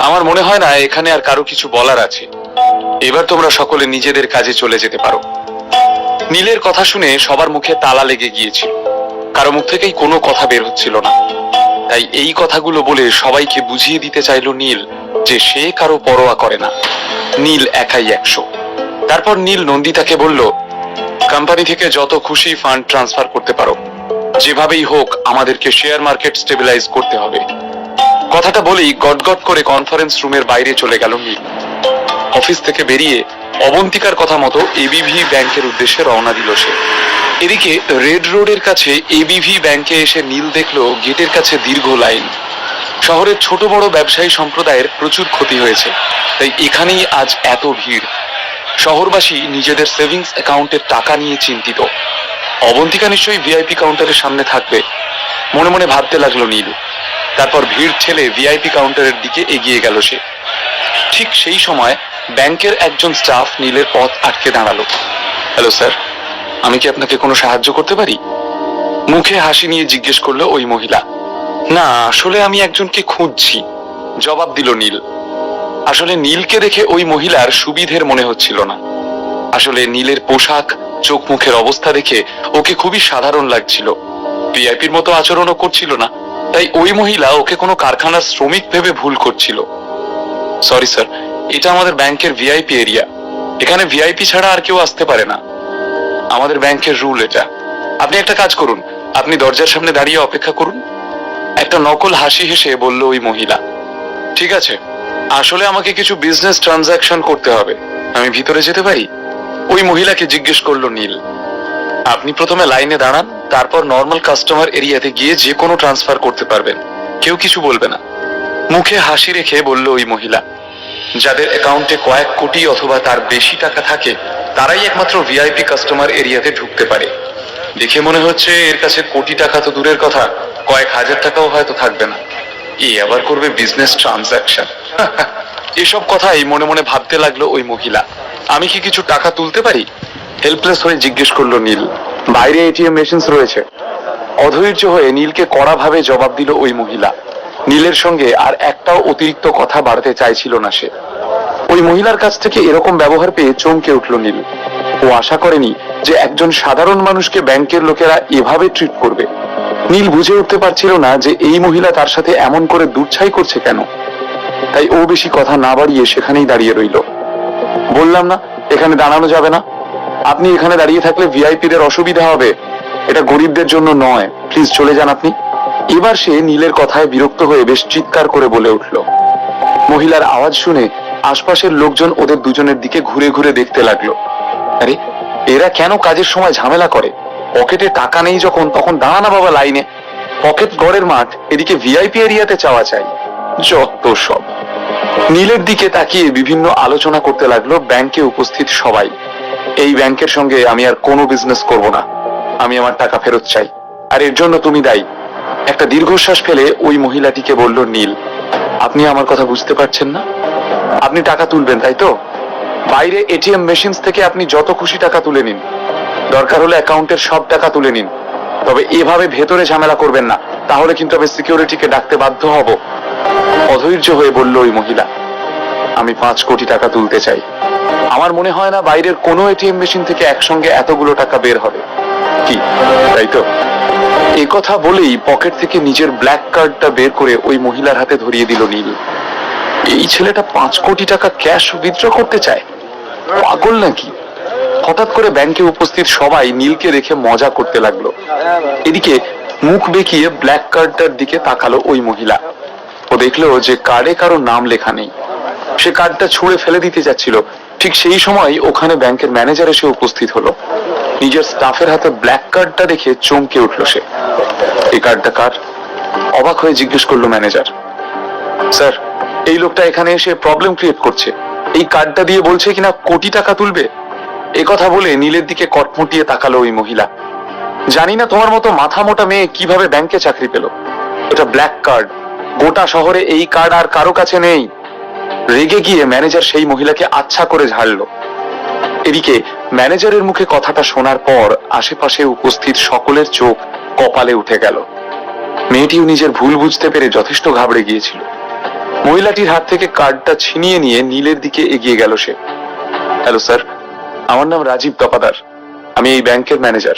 আমার মনে হয় না এখানে আর কারও কিছু বলার আছে। এবার তোমরা সকলে নিজেদের কাজে চলে যেতে পারো। নীলের কথা শুনে সবার মুখে তালা লেগে গিয়েছিল। কারও মুখ থেকেই কোনো কথা বের হচ্ছিল না। তাই এই কথাগুলো বলে সবাইকে বুঝিয়ে দিতে চাইলো নীল যে সে কারও পরোয়া করে না। নীল একাই একশো। তারপর নীল নন্দিতাকে বলল, কোম্পানি থেকে যত খুশি ফান্ড ট্রান্সফার করতে পারো। যেভাবেই হোক আমাদেরকে শেয়ার মার্কেট স্টেবিলাইজ করতে হবে। কথাটা বলেই গটগট করে কনফারেন্স রুমের বাইরে চলে গেল নীল। অফিস থেকে বেরিয়ে অবন্তিকার কথা মতো এবিভি ব্যাংকের উদ্দেশ্যে রওনা দিল সে। এদিকে রেড রোডের কাছে এবিভি ব্যাংকে এসে নীল দেখল গেটের কাছে দীর্ঘ লাইন শহরের ছোট বড় ব্যবসায়ী সম্প্রদায়ের প্রচুর ক্ষতি হয়েছে, তাই এখানেই আজ এত ভিড়। শহরবাসী নিজেদের সেভিংস অ্যাকাউন্টের টাকা নিয়ে চিন্তিত। অবন্তিকা নিশ্চয়ই ভিআইপি কাউন্টারের সামনে থাকবে, মনে মনে ভাবতে লাগল নীল। তারপর ভিড় ঠেলে ভিআইপি কাউন্টারের দিকে এগিয়ে গেল সে। ঠিক সেই সময় ব্যাংকের একজন স্টাফ নীলের পথ আটকে দাঁড়াল। হ্যালো, স্যার, আমি কি আপনাকে কোনো সাহায্য করতে পারি? মুখে হাসি নিয়ে জিজ্ঞেস করল ওই মহিলা। না, আসলে আমি একজনকে খুঁজছি। জবাব দিল নীল। আসলে নীলকে দেখে ওই মহিলার সুবিধের মনে হচ্ছিল না। আসলে নীলের পোশাক, চোখ মুখের অবস্থা দেখে ওকে খুবই সাধারণ লাগছিল। ভিআইপির মতো আচরণও করছিল না। তাই ওই মহিলা ওকে কোনো কারখানার শ্রমিক ভেবে ভুল করছিল। সরি স্যার এটা আমাদের ব্যাংকের ভিআইপি এরিয়া এখানে ভিআইপি ছাড়া আর কেউ আসতে পারে না। আমাদের ব্যাংকের রুল এটা। আপনি একটা কাজ করুন। আপনি দরজার সামনে দাঁড়িয়ে অপেক্ষা করুন। একটা নকল হাসি হেসে বলল ওই মহিলা, ঠিক আছে, আসলে আমাকে কিছু বিজনেস ট্রানজাকশন করতে হবে। আমি ভিতরে যেতে পারি? ওই মহিলাকে জিজ্ঞেস করল নীল, আপনি প্রথমে লাইনে দাঁড়ান তারপর নর্মাল কাস্টমার এরিয়াতে গিয়ে যে কোনো ট্রান্সফার করতে পারবেন। কেউ কিছু বলবে না। মুখে হাসি রেখে বলল ওই মহিলা, যাদের অ্যাকাউন্টে কয়েক কোটি অথবা তার বেশি টাকা থাকে, তারাই একমাত্র ভিআইপি কাস্টমার এরিয়াতে ঢুকতে পারে। দেখে মনে হচ্ছে এর কাছে কোটি টাকা তো দূরের কথা, কয়েক হাজার টাকাও হয়তো থাকবে না। এ আবার করবে বিজনেস ট্রানজাকশন এসব কথাই মনে মনে ভাবতে লাগল ওই মহিলা। আমি কি কিছু টাকা তুলতে পারি? হেল্পলেস হয়ে জিজ্ঞেস করল নীল। বাইরে এটিএম মেশিনস রয়েছে। অধৈর্য হয়ে নীলকে কড়াভাবে জবাব দিল ওই মহিলা। নীলের সঙ্গে আর একটাও অতিরিক্ত কথা বাড়াতে চাইছিল না সে। ওই মহিলার কাছ থেকে এরকম ব্যবহার পেয়ে চমকে উঠল নীল। ও আশা করেনি যে একজন সাধারণ মানুষকে ব্যাংকের লোকেরা এভাবে ট্রিট করবে। নীল বুঝে উঠতে পারছিল না যে এই মহিলা তার সাথে এমন করে দুচ্ছাই করছে কেন। তাই ও বেশি কথা না বাড়িয়ে সেখানেই দাঁড়িয়ে রইল। বললাম না, এখানে দাঁড়ানো যাবে না। আপনি এখানে দাঁড়িয়ে থাকলে ভিআইপিদের অসুবিধা হবে। এটা গরিবদের জন্য নয়। প্লিজ চলে যান আপনি। এবার সে নীলের কথায় বিরক্ত হয়ে বেশ চিৎকার করে বলে উঠল। মহিলার আওয়াজ শুনে আশপাশের লোকজন ওদের দুজনের দিকে ঘুরে ঘুরে দেখতে লাগল। আরে, এরা কেন কাজের সময় ঝামেলা করে? পকেটে টাকা নেই যখন, তখন দাঁড়া না বাবা লাইনে। পকেট গড়ের মাঠ, এদিকে ভিআইপি এরিয়াতে চাওয়া চাই। যত সব। নীলের দিকে তাকিয়ে বিভিন্ন আলোচনা করতে লাগল ব্যাংকে উপস্থিত সবাই। এই ব্যাংকের সঙ্গে আমি আর কোনো বিজনেস করব না। আমি আমার টাকা ফেরত চাই। আর এর জন্য তুমি দায়ী। একটা দীর্ঘশ্বাস ফেলে ওই মহিলাটিকে বলল, নীল, আপনি আমার কথা বুঝতে পারছেন না? আপনি টাকা তুলবেন, তাই তো? বাইরে এটিএম মেশিন থেকে আপনি যত খুশি টাকা তুলে নিন। দরকার হলে অ্যাকাউন্টের সব টাকা তুলে নিন। তবে এভাবে ভেতরে ঝামেলা করবেন না। তাহলে কিন্তু আমি সিকিউরিটিকে ডাকতে বাধ্য হব। অধৈর্য হয়ে বলল ওই মহিলা, আমি পাঁচ কোটি টাকা তুলতে চাই। আমার মনে হয় না বাইরের কোনো এটিএম মেশিন থেকে একসঙ্গে এতগুলো টাকা বের হবে। কি? তাই তো? কথা বলেই পকেট থেকে নিজের ব্ল্যাক কার্ডটা বের করে ওই মহিলার হাতে ধরিয়ে দিল নীল। এই ছেলেটা পাঁচ কোটি টাকা ক্যাশ উইথড্র করতে চায়? পাগল নাকি? হঠাৎ করে ব্যাংকে উপস্থিত সবাই নীলকে দেখে মজা করতে লাগল। এদিকে মুখ বেঁকিয়ে ব্ল্যাক কার্ডটার দিকে তাকালো ওই মহিলা। ও দেখল যে কার্ডে কারও নাম লেখা নেই। সে কার্ডটা ছুঁড়ে ফেলে দিতে যাচ্ছিল। ঠিক সেই সময় ওখানে ব্যাংকের ম্যানেজার এসে উপস্থিত হলো। নিজের স্টাফের হাতে ব্ল্যাক কার্ডটা দেখে চমকে উঠল সে। এই কার্ডটা কার? অবাক হয়ে জিজ্ঞেস করল ম্যানেজার। স্যার, এই লোকটা এখানে এসে প্রবলেম ক্রিয়েট করছে। এই কার্ডটা দিয়ে বলছে কিনা কোটি টাকা তুলবে? এ কথা বলে নীলের দিকে কটমুটিয়ে তাকালো ওই মহিলা। জানি না তোমার মতো মাথা মোটা মেয়ে কীভাবে ব্যাংকে চাকরি পেল। এটা ব্ল্যাক কার্ড। গোটা শহরে এই কার্ড আর কারও কাছে নেই। রেগে গিয়ে ম্যানেজার সেই মহিলাকে আচ্ছা করে ঝাড়লো। এদিকে ম্যানেজারের মুখে কথাটা শোনার পর আশেপাশে উপস্থিত সকলের চোখ কপালে উঠে গেল। মেয়েটিও নিজের ভুল বুঝতে পেরে যথেষ্ট ঘাবড়ে গিয়েছিল। মহিলাটির হাত থেকে কার্ডটা ছিনিয়ে নিয়ে নীলের দিকে এগিয়ে গেল সে। হ্যালো স্যার, আমার নাম রাজীব তপাদার। আমি এই ব্যাংকের ম্যানেজার।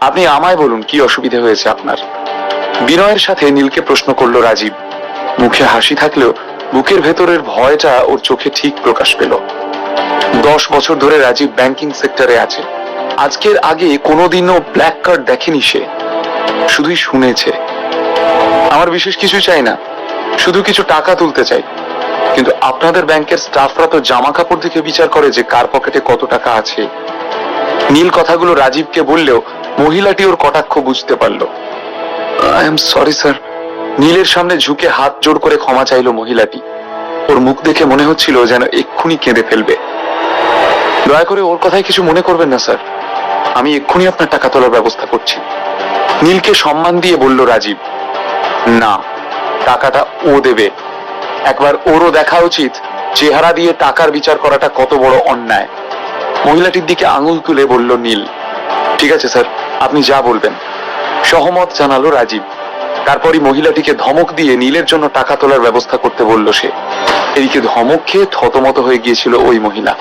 আপনি আমায় বলুন কি অসুবিধে হয়েছে আপনার? বিনয়ের সাথে নীলকে প্রশ্ন করল রাজীব। মুখে হাসি থাকলেও বুকের ভেতরের ভয়টা ওর চোখে ঠিক প্রকাশ পেল। দশ বছর ধরে রাজীব ব্যাংকিং সেক্টরে আছে। আজকের আগে কোনোদিনও ব্ল্যাক কার্ড দেখেনি সে। শুধুই শুনেছে। আমার বিশেষ কিছু চাই না। শুধু কিছু টাকা তুলতে চাই। কিন্তু আপনাদের ব্যাংকের স্টাফরা তো জামা কাপড় দেখে বিচার করে যে কার পকেটে কত টাকা আছে। নীল কথাগুলো রাজীবকে বললেও মহিলাটি ওর কটাক্ষ বুঝতে পারল। আই এম সরি স্যার নীলের সামনে ঝুঁকে হাত জোর করে ক্ষমা চাইলো মহিলাটি। ওর মুখ দেখে মনে হচ্ছিল যেন এক্ষুনি কেঁদে ফেলবে। দয়া করে ওর কথায় কিছু মনে করবেন না, স্যার। আমি এক্ষুনি আপনার টাকা তোলার ব্যবস্থা করছি। নীলকে সম্মান দিয়ে বলল রাজীব, না, টাকাটা ও দেবে। একবার ওরও দেখা উচিত, চেহারা দিয়ে টাকার বিচার করাটা কত বড় অন্যায়। মহিলাটির দিকে আঙুল তুলে বলল নীল, ঠিক আছে, স্যার, আপনি যা বলবেন। সহমত জানালো রাজীব। তারপরই মহিলাটিকে ধমক দিয়ে নীলের জন্য টাকা তোলার ব্যবস্থা করতে বলল সে। এদিকে ধমক খেয়ে থতমত হয়ে গিয়েছিল ওই মহিলা।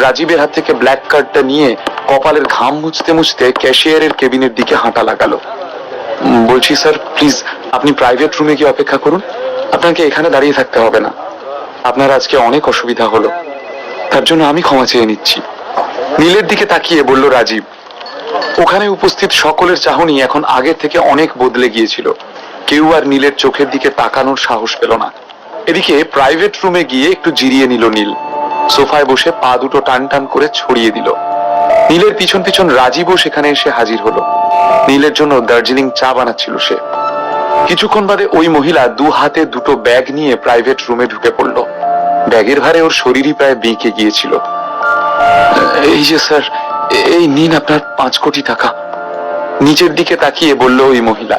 রাজীবের হাত থেকে ব্ল্যাক কার্ডটা নিয়ে কপালের ঘাম মুছতে মুছতে ক্যাশিয়ারের কেবিনের দিকে হাঁটা লাগালো। বলছি, স্যার, প্লিজ, আপনি প্রাইভেট রুমে গিয়ে অপেক্ষা করুন। আপনাকে এখানে দাঁড়িয়ে থাকতে হবে না। আপনার আজকে অনেক অসুবিধা হলো। তার জন্য আমি ক্ষমা চেয়ে নিচ্ছি। নীলের দিকে তাকিয়ে বলল রাজীব, ওখানে উপস্থিত সকলের চাহনি এখন আগের থেকে অনেক বদলে গিয়েছিল। কেউ আর নীলের চোখের দিকে তাকানোর সাহস পেল না। এদিকে প্রাইভেট রুমে গিয়ে একটু জিরিয়ে নিল নীল। সোফায় বসে পা দুটো টান টান করে ছড়িয়ে দিল। নীলের পিছন পিছন রাজীবও সেখানে এসে হাজির হলো। নীলের জন্য দার্জিলিং চা বানাচ্ছিল সে। কিছুক্ষণ বাদে ওই মহিলা দু হাতে দুটো ব্যাগ নিয়ে প্রাইভেট রুমে ঢুকে পড়ল। ব্যাগের ভারে ওর শরীরই প্রায় বেঁকে গিয়েছিল। এই যে স্যার, এই নিন আপনার পাঁচ কোটি টাকা। নিচের দিকে তাকিয়ে বলল ওই মহিলা।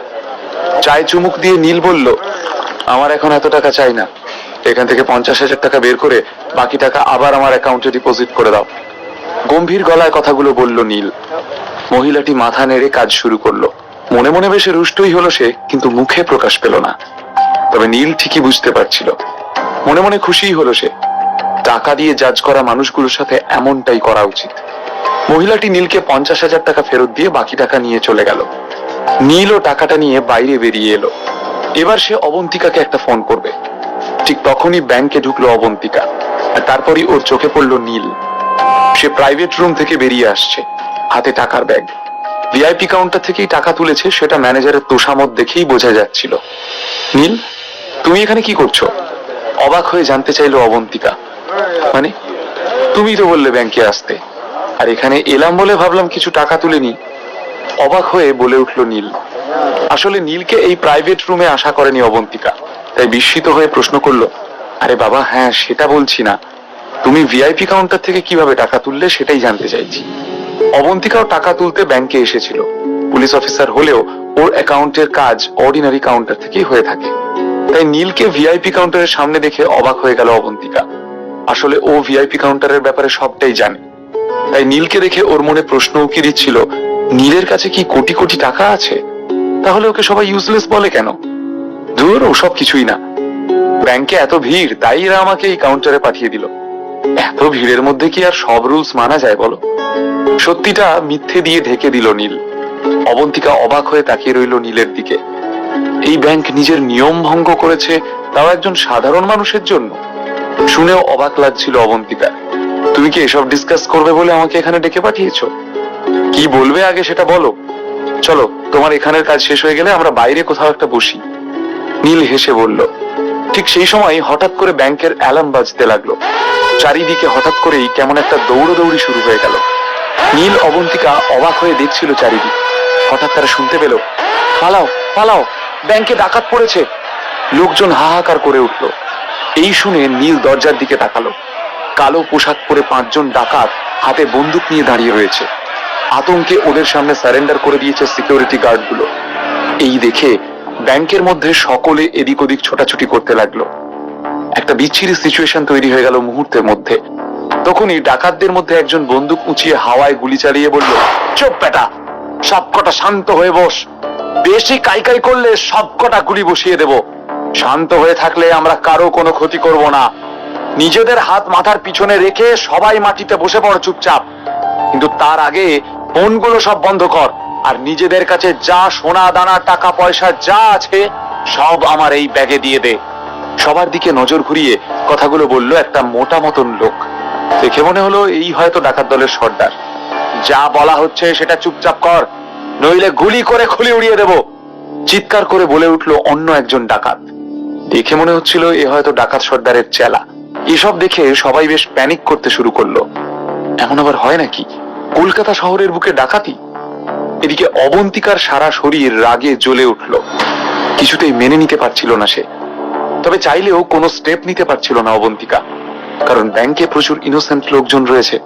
চায় চুমুক দিয়ে নীল বলল, আমার এখন এত টাকা চাই না। এখান থেকে পঞ্চাশ হাজার টাকা বের করে বাকি টাকা আবার আমার অ্যাকাউন্টে ডিপোজিট করে দাও। গম্ভীর গলায় কথাগুলো বলল নীল। মহিলাটি মাথা নেড়ে কাজ শুরু করল। মনে মনে বেশ রুষ্টই হলো সে, কিন্তু মুখে প্রকাশ পেল না। তবে নীল ঠিকই বুঝতে পারছিল। মনে মনে খুশিই হলো সে। টাকা দিয়ে জাজ করা মানুষগুলোর সাথে এমনটাই করা উচিত। মহিলাটি নীলকে পঞ্চাশ হাজার টাকা ফেরত দিয়ে বাকি টাকা নিয়ে চলে গেল। নীলও টাকাটা নিয়ে বাইরে বেরিয়ে এলো। এবার সে অবন্তিকাকে একটা ফোন করবে। ঠিক তখনই ব্যাংকে ঢুকলো অবন্তিকা, আর তারপরই ওর চোখে পড়ল নীল। সে প্রাইভেট রুম থেকে বেরিয়ে আসছে, হাতে টাকার ব্যাগ। ভিআইপি কাউন্টার থেকেই টাকা তুলেছে, সেটা ম্যানেজারের তোষামত দেখেই বোঝা যাচ্ছিল। নীল, তুমি এখানে কি করছ? অবাক হয়ে জানতে চাইলো অবন্তিকা। মানে তুমি তো বললে ব্যাংকে আসতে। আর এখানে এলাম বলে ভাবলাম কিছু টাকা তুলে নি অবাক হয়ে বলে উঠল নীল। আসলে নীলকে এই প্রাইভেট রুমে আশা করেনি অবন্তিকা। তাই বিস্মিত হয়ে প্রশ্ন করল, আরে বাবা হ্যাঁ সেটা বলছি না। তুমি ভিআইপি কাউন্টার থেকে কীভাবে টাকা তুললে সেটাই জানতে চাইছি। অবন্তিকাও টাকা তুলতে ব্যাংকে এসেছিল। পুলিশ অফিসার হলেও ওর অ্যাকাউন্টের কাজ অর্ডিনারি কাউন্টার থেকেই হয়ে থাকে। তাই নীলকে ভিআইপি কাউন্টারের সামনে দেখে অবাক হয়ে গেল অবন্তিকা। আসলে ও ভিআইপি কাউন্টারের ব্যাপারে সবটাই জানে। তাই নীলকে দেখে ওর মনে প্রশ্ন উকি দিচ্ছিল নীলের কাছে কি কোটি কোটি টাকা আছে? তাহলে ওকে সবাই ইউজলেস বলে কেন? ধুর ওসব কিছুই না। ব্যাংকে এত ভিড়, তাই এরা আমাকে এই কাউন্টারে পাঠিয়ে দিল। এত ভিড়ের মধ্যে কি আর সব রুলস মানা যায় বলো? সত্যিটা মিথ্যে দিয়ে ঢেকে দিল নীল। অবন্তিকা অবাক হয়ে তাকিয়ে রইল নীলের দিকে। এই ব্যাংক নিজের নিয়ম ভঙ্গ করেছে, তাও একজন সাধারণ মানুষের জন্য। শুনেও অবাক লাগছিল অবন্তিকা তুমি কি এসব ডিসকাস করবে বলে আমাকে এখানে ডেকে পাঠিয়েছো? কি বলবে আগে সেটা বলো। চলো, তোমার এখানের কাজ শেষ হয়ে গেলে আমরা বাইরে কোথাও একটা বসি। নীল হেসে বলল, ঠিক সেই সময় হঠাৎ করে ব্যাংকের অ্যালার্ম বাজতে লাগল। চারিদিকে হঠাৎ করেই কেমন একটা দৌড়দৌড়ি শুরু হয়ে গেল। নীল অবন্তিকা অবাক হয়ে দেখছিল চারিদিক। হঠাৎ তারা শুনতে পেল, পালাও পালাও, ব্যাংকে ডাকাত পড়েছে। লোকজন হাহাকার করে উঠল। এই শুনে নীল দরজার দিকে তাকালো। কালো পোশাক পরে পাঁচজন ডাকাত হাতে বন্দুক নিয়ে দাঁড়িয়ে রয়েছে। আতঙ্কে ওদের সামনে সারেন্ডার করে দিয়েছে সিকিউরিটি গার্ডগুলো এই দেখে ব্যাংকের মধ্যে সকলে এদিক ওদিক ছোটাছুটি করতে লাগল। একটা বিচ্ছিরি সিচুয়েশন তৈরি হয়ে গেল মুহূর্তের মধ্যে। তখনই ডাকাতদের মধ্যে একজন বন্দুক উঁচিয়ে হাওয়ায় গুলি চালিয়ে বলল, চুপ বেটা, সবকটা শান্ত হয়ে বস। বেশি কাইকাই করলে সবকটা গুলি বসিয়ে দেব। শান্ত হয়ে থাকলে আমরা কারও কোনো ক্ষতি করব না। নিজেদের হাত মাথার পিছনে রেখে সবাই মাটিতে বসে পড় চুপচাপ। কিন্তু তার আগে ফোনগুলো সব বন্ধ কর, আর নিজেদের কাছে যা সোনা, দানা, টাকা, পয়সা যা আছে, সব আমার এই ব্যাগে দিয়ে দে। সবার দিকে নজর ঘুরিয়ে কথাগুলো বলল একটা মোটা মতন লোক। দেখে মনে হলো এই হয়তো ডাকাত দলের সর্দার। যা বলা হচ্ছে সেটা চুপচাপ কর, নইলে গুলি করে খুলি উড়িয়ে দেব। চিৎকার করে বলে উঠল অন্য একজন ডাকাত। দেখে মনে হচ্ছিল এ হয়তো ডাকাত সর্দারের চেলা। এসব দেখে সবাই বেশ প্যানিক করতে শুরু করল। এমন আবার হয় নাকি? কলকাতা শহরের বুকে ডাকাতি? এদিকে অবন্তিকার সারা শরীর রাগে জ্বলে উঠল। কিছুতেই মেনে নিতে পারছিল না সে। তবে চাইলেও কোনো স্টেপ নিতে পারছিল না অবন্তিকা। কারণ ব্যাংকে প্রচুর ইনোসেন্ট লোকজন রয়েছে।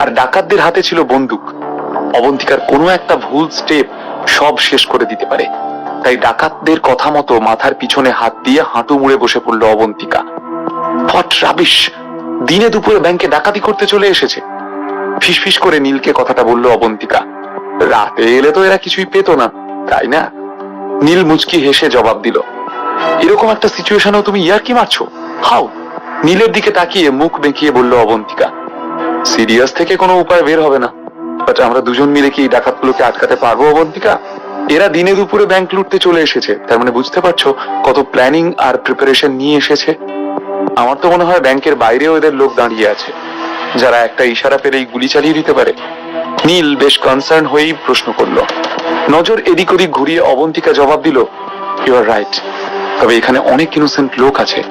আর ডাকাতদের হাতে ছিল বন্দুক। অবন্তিকার কোনো একটা ভুল স্টেপ সব শেষ করে দিতে পারে। তাই ডাকাতদের কথা মতো মাথার পিছনে হাত দিয়ে হাঁটু মুড়ে বসে পড়ল অবন্তিকা। ফট, রাবিশ! দিনে দুপুরে ব্যাংকে ডাকাতি করতে চলে এসেছে। ফিসফিস করে নীলকে কথাটা বলল অবন্তিকা। রাতে এলে তো এরা কিছুই পেত না, তাই না? নীল মুচকি হেসে জবাব দিল, এরকম একটা সিচুয়েশনেও তুমি ইয়ার কি মারছো? হাউ নীলের দিকে তাকিয়ে মুখ বেঁকিয়ে বলল অবন্তিকা, সিরিয়াস থেকে কোনো উপায় বের হবে না। বাট আমরা দুজন মিলে কি ডাকাতগুলোকে আটকাতে পারব অবন্তিকা? এরা দিনে দুপুরে ব্যাংক লুটতে চলে এসেছে, তার মানে বুঝতে পারছ কত প্ল্যানিং আর প্রিপারেশন নিয়ে এসেছে? আমার তো মনে হয় ব্যাংকের বাইরেও এদের লোক দাঁড়িয়ে আছে। যারা একটা ইশারা পেলেই গুলি চালিয়ে দিতে পারে। নীল বেশ কনসার্ন হয়েই প্রশ্ন করল। নজর এদিক ওদিক ঘুরিয়ে অবন্তিকা জবাব দিল ইউ আর রাইট তবে এখানে অনেক ইনোসেন্ট লোক আছে।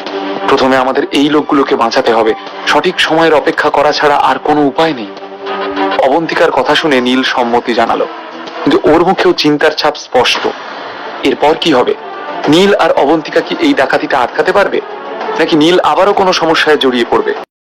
প্রথমে আমাদের এই লোকগুলোকে বাঁচাতে হবে। সঠিক সময়ের অপেক্ষা করা ছাড়া আর কোনো উপায় নেই। অবন্তিকার কথা শুনে নীল সম্মতি জানালো কিন্তু ওর মুখেও চিন্তার ছাপ স্পষ্ট। এরপর কি হবে? নীল আর অবন্তিকা কি এই ডাকাতিটা আটকাতে পারবে? নাকি নীল আবারও কোনো সমস্যায় জড়িয়ে পড়বে?